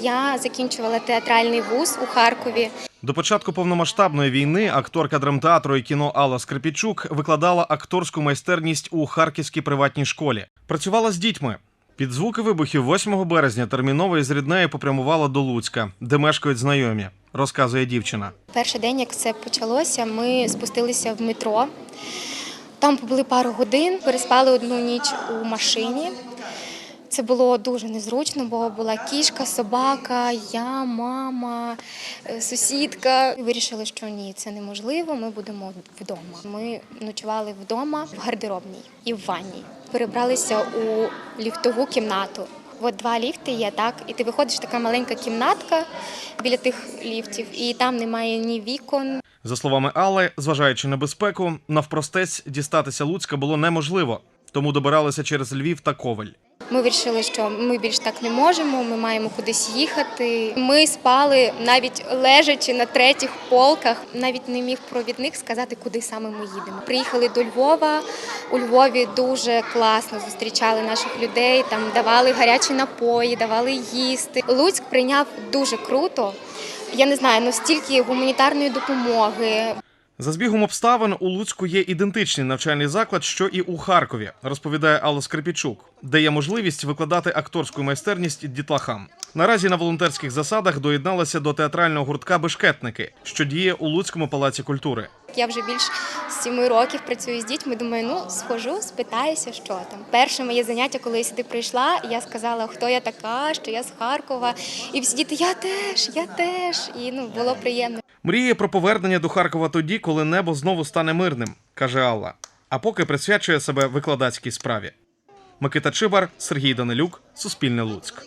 Я закінчувала театральний вуз у Харкові. До початку повномасштабної війни акторка драмтеатру і кіно Алла Скрипічук викладала акторську майстерність у харківській приватній школі. Працювала з дітьми. Під звуки вибухів 8 березня терміново із Ріднею попрямувала до Луцька, де мешкають знайомі, розказує дівчина. Перший день, як це почалося, ми спустилися в метро. Там побули пару годин, переспали одну ніч у машині. Це було дуже незручно, бо була кішка, собака, я, мама, е, сусідка. Вирішили, що ні, це неможливо. Ми будемо вдома. Ми ночували вдома в гардеробній і в ванній. Перебралися у ліфтову кімнату. От два ліфти є, так, і ти виходиш така маленька кімнатка біля тих ліфтів, і там немає ні вікон, За словами Алли, зважаючи на безпеку, навпростець дістатися Луцька було неможливо, тому добиралися через Львів та Ковель. Ми вирішили, що ми більш так не можемо. Ми маємо кудись їхати. Ми спали навіть лежачи на третіх полках. Навіть не міг провідник сказати, куди саме ми їдемо. Приїхали до Львова. У Львові дуже класно зустрічали наших людей. Там давали гарячі напої, давали їсти. Луцьк прийняв дуже круто. Я не знаю, ну стільки гуманітарної допомоги, За збігом обставин у Луцьку є ідентичний навчальний заклад, що і у Харкові, розповідає Алла Скрипічук, де є можливість викладати акторську майстерність дітлахам. Наразі на волонтерських засадах доєдналася до театрального гуртка Бешкетники, що діє у Луцькому палаці культури. Я вже більш сіми років працюю з дітьми. Думаю, ну схожу, спитаюся, що там. Перше моє заняття, коли я сюди прийшла, я сказала, хто я така, що я з Харкова. І всі діти, я теж, я теж. І ну було приємно. Мріє про повернення до Харкова тоді, коли небо знову стане мирним, каже Алла. А поки присвячує себе викладацькій справі. Микита Чибар, Сергій Данилюк, Суспільне Луцьк.